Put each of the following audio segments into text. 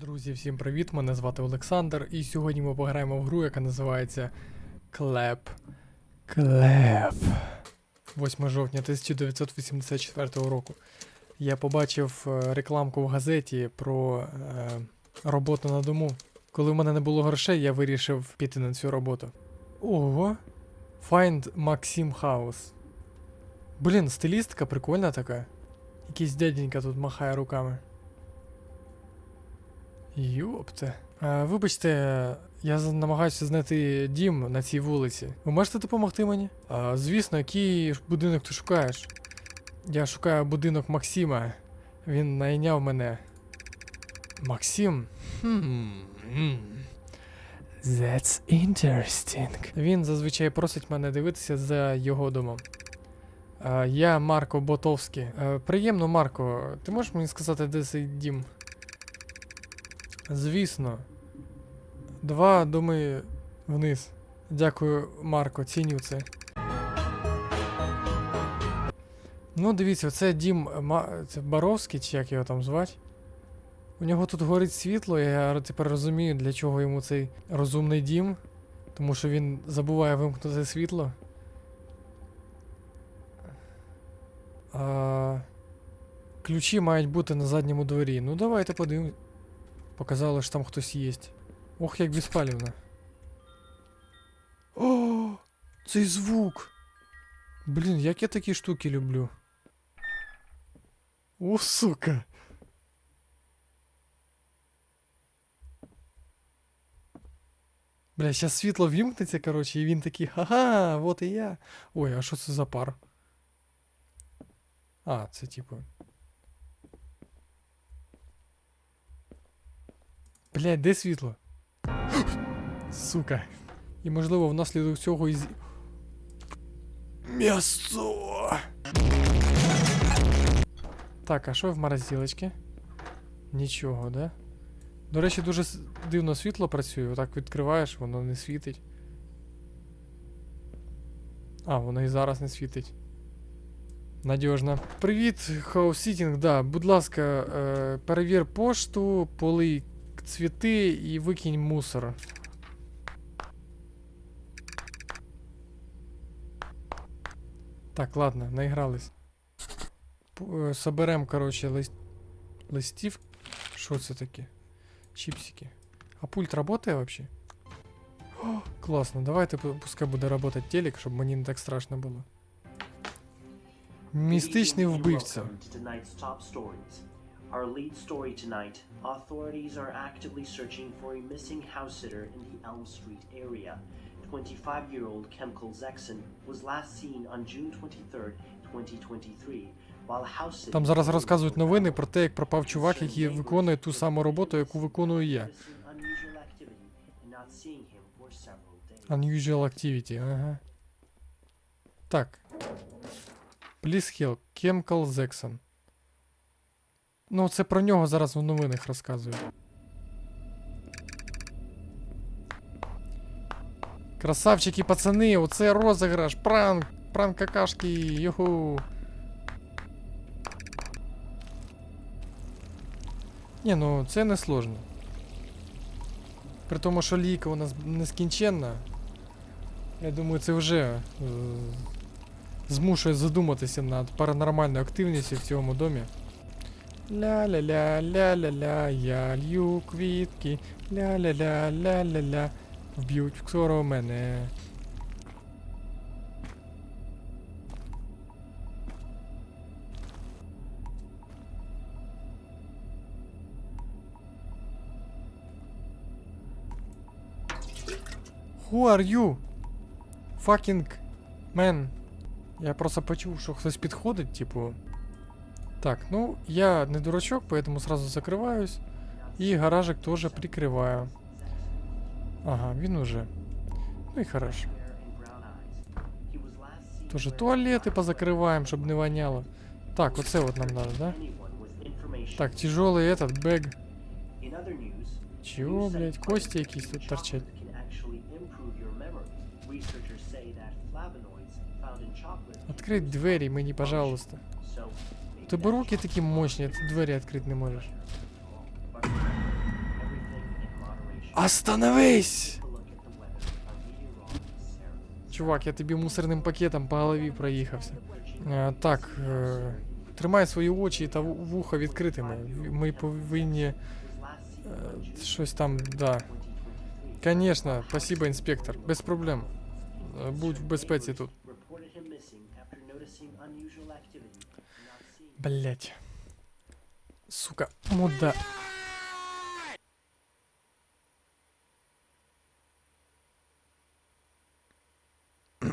Друзі, всім привіт! Мене звати Олександр, і сьогодні ми пограємо в гру, яка називається Клеп. Клеп. 8 жовтня 1984 року. Я побачив е, рекламку в газеті про е, роботу на дому. Коли в мене не було грошей, я вирішив піти на цю роботу. Ого! Find Maxim House. Блін, стилістика прикольна така. Якийсь дяденька тут махає руками. Йопте. А, вибачте, я намагаюся знайти дім на цій вулиці. Ви можете допомогти мені? А, звісно, який будинок ти шукаєш? Я шукаю будинок Максима. Він найняв мене. Максим? Хм. That's interesting. Він зазвичай просить мене дивитися за його домом. А, я Марко Ботовський. Е, приємно, Марко. Ти можеш мені сказати, де цей дім? Звісно. Два доми вниз. Дякую, Марко, ціню це. Ну, дивіться, це дім це Баровський, чи як його там звати. У нього тут горить світло, я тепер розумію, для чого йому цей розумний дім. Тому що він забуває вимкнути світло. А... Ключі мають бути на задньому дворі. Ну давайте подивимось. Показало, що там хтось є. Ох, як безпалівно. О, цей звук. Блін, як я такі штуки люблю. О, сука. Бля, зараз світло вімкнеться, коротше, і він такий, ха-ха, вот і я. Ой, а що це за пар? А, це типу. Блядь, де світло? Сука. І можливо внаслідок цього із. М'ясо! Так, а що в морозилочці? Нічого, да? До речі, дуже дивно світло працює. Отак відкриваєш, воно не світить. А, воно і зараз не світить. Надіжно. Привіт, хаусітінг. Да, будь ласка, е, перевір пошту, полий цвіти і викинь мусор. Так, ладно, наігрались. Е, Соберем, короче, лист... листів. Що це таке? Чіпсики. А пульт работає вообще? О, класно, давайте пускай буде работать телек, щоб мені не так страшно було. Містичний вбивця. Our lead story tonight authorities are actively searching for a missing house sitter in the Elm Street area. 25 year old Kemkel Zexon was last seen on June 23, 2023, while house sitting. Там зараз розказують новини про те, як пропав чувак, який виконує ту саму роботу, яку виконую я. Unusual activity ага. Так. Please help. Chemical Zexon. Ну, це про нього зараз в новинах розказують. Красавчики, пацани, оце розіграш, пранк, пранк какашки, юху. Ні, ну це не сложно. При тому, що ліка у нас нескінченна. Я думаю, це вже е, змушує задуматися над паранормальною активністю в цьому домі. Ля-ля-ля, ля-ля-ля, я лью квітки. Ля-ля-ля, ля-ля-ля. Вб'ють скоро мене. Who are you? Fucking man. Я просто почув, що хтось підходить, типу. Так, ну, я не дурачок, поэтому сразу закрываюсь. И гаражик тоже прикрываю. Ага, він уже. Ну и хорошо. He was last seen Тоже wearing туалети black позакриваємо, щоб не воняло. Так, оце от нам надо, да? anyone with information Так, тяжелый этот бэг. In other news, Чего, news блядь, site кости claims якісь тут chocolate торчать. can actually improve your memory. Researchers say that flavonoids found in chocolate can Открыть boost двері мені, cognitive пожалуйста. У тебе руки такі мощні, ти двері відкрити не можеш. Остановись! Чувак, я тобі мусорним пакетом по голові проїхався. Е, так, е, тримай свої очі та ву- вуха відкритими. Ми повинні е, щось там, да. 2023. Конечно, спасибо, інспектор. Без проблем. Е, Будь в безпеці тут. Блять. Сука, муда.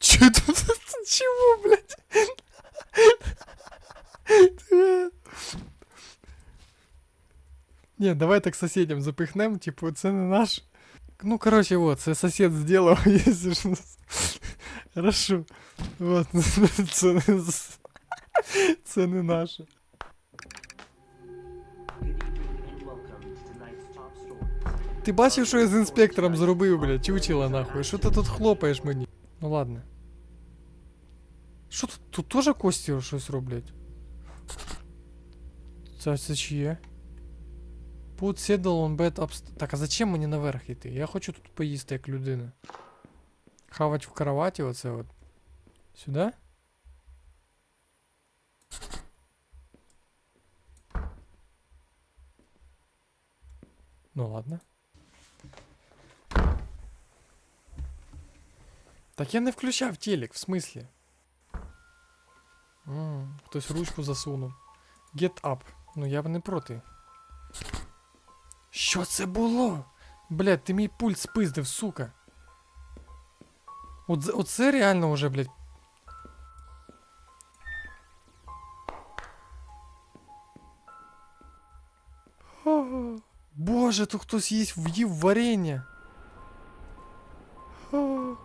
Че тут? Чего, блядь? Не, давай так соседям запихнем, типу, це не наш. Ну, короче, вот, сосед сделал, если. Хорошо. Вот, це не, це не наше. Ти бачив, що я з інспектором зробив, блядь, чучела нахуй? Що ти тут хлопаєш мені? Ну ладно. Що тут? Тут теж кості щось роблять? Це, це чиє? Put saddle on bed upst... Так, а зачем мені наверх йти? Я хочу тут поїсти як людина. Хавать в кроваті оце от. Сюди? Ну ладно. Так я не включав телек, в смислі? М, хтось ручку засунув. Get up. Ну я б не проти. Що це було? Блядь, ти мій пульт спиздив, сука. От, оце реально уже, блядь. Боже, тут хтось їсть в'їв варення.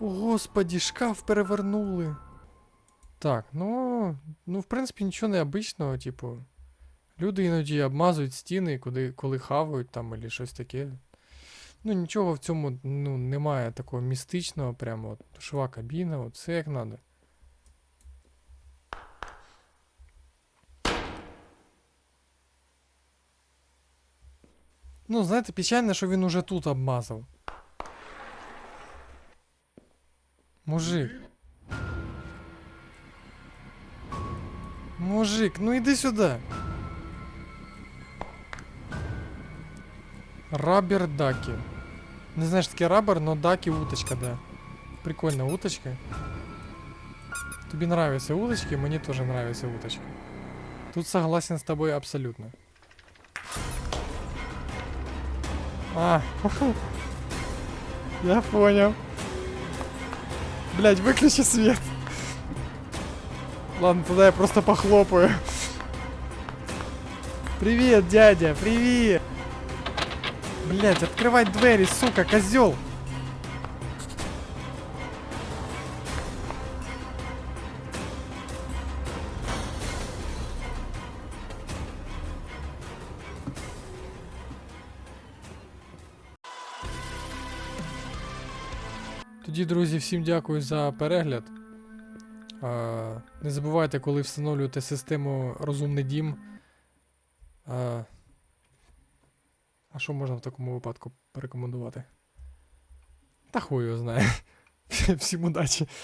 Господі, шкаф перевернули. Так, ну, ну, в принципі, нічого необичного, типу. Люди іноді обмазують стіни, куди, коли хавають там, або щось таке. Ну, нічого в цьому ну, немає такого містичного, прямо от, душова кабіна, от, все як надо. Ну, знаєте, печально, що він уже тут обмазав. Мужик. Мужик, ну іди сюди. Рабер даки. Не знаю, що таке рабер, но даки уточка, да. Прикольна уточка. Тобі нравятся уточки, мені теж нравятся уточки. Тут согласен с тобой абсолютно. А, я понял. Блять, выключи свет. Ладно, тогда я просто похлопаю. Привет, дядя, привет. Блять, открывай двери, сука, козел. Тоді, друзі, всім дякую за перегляд. Не забувайте, коли встановлюєте систему Розумний дім. А, що можна в такому випадку порекомендувати? Та хуй його знає. Всім удачі.